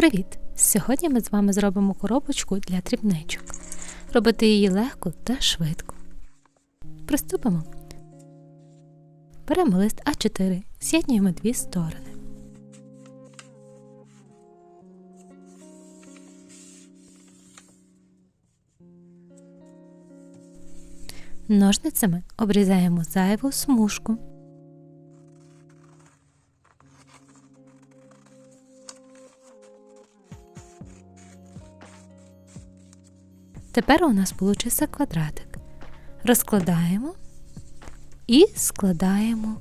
Привіт! Сьогодні ми з вами зробимо коробочку для дрібничок. Робити її легко та швидко. Приступимо. Беремо лист А4, з'єднуємо дві сторони. Ножницями обрізаємо зайву смужку. Тепер у нас получився квадратик. Розкладаємо і складаємо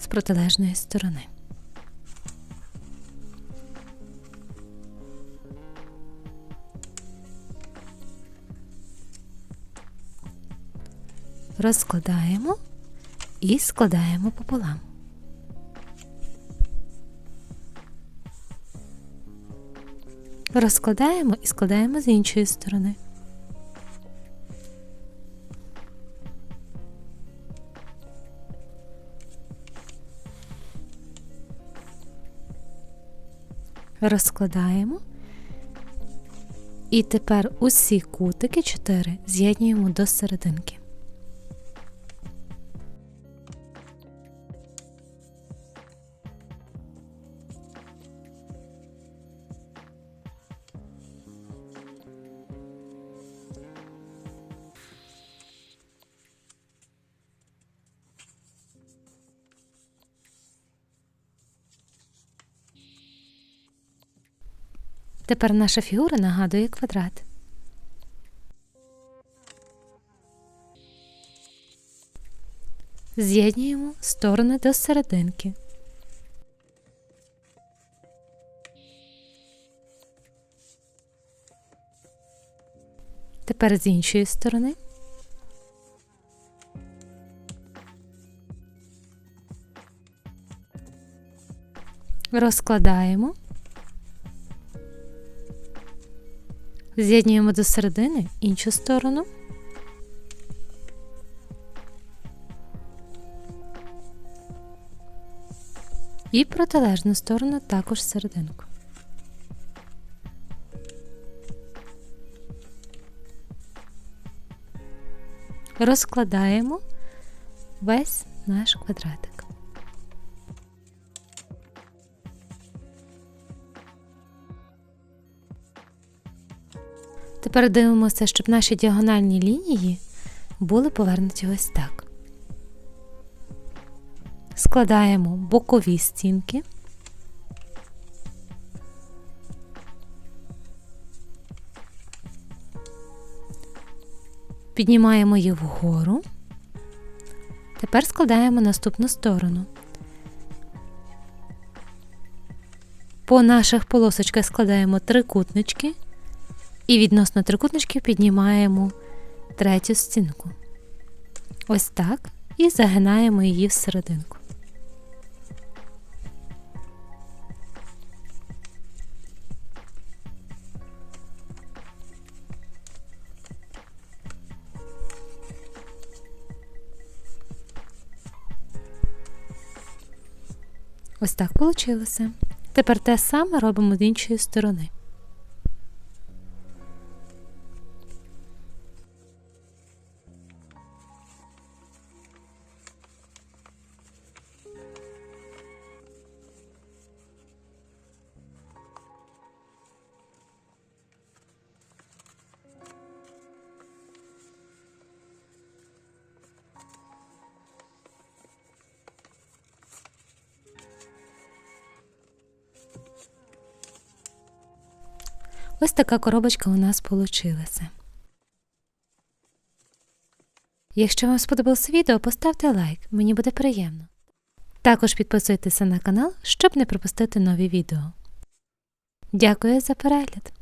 з протилежної сторони. Розкладаємо і складаємо пополам. Розкладаємо і складаємо з іншої сторони. Розкладаємо. І тепер усі кутики 4 з'єднуємо до серединки. Тепер наша фігура нагадує квадрат. З'єднуємо сторони до серединки. Тепер з іншої сторони. Розкладаємо. З'єднуємо до середини іншу сторону. І протилежну сторону також серединку. Розкладаємо весь наш квадратик. Тепер дивимося, щоб наші діагональні лінії були повернуті ось так. Складаємо бокові стінки. Піднімаємо їх вгору. Тепер складаємо наступну сторону. По наших полосочках складаємо трикутнички. І відносно трикутничків піднімаємо третю стінку. Ось так. І загинаємо її всерединку. Ось так вийшло. Тепер те саме робимо з іншої сторони. Ось така коробочка у нас получилася. Якщо вам сподобалось відео, поставте лайк, мені буде приємно. Також підписуйтеся на канал, щоб не пропустити нові відео. Дякую за перегляд!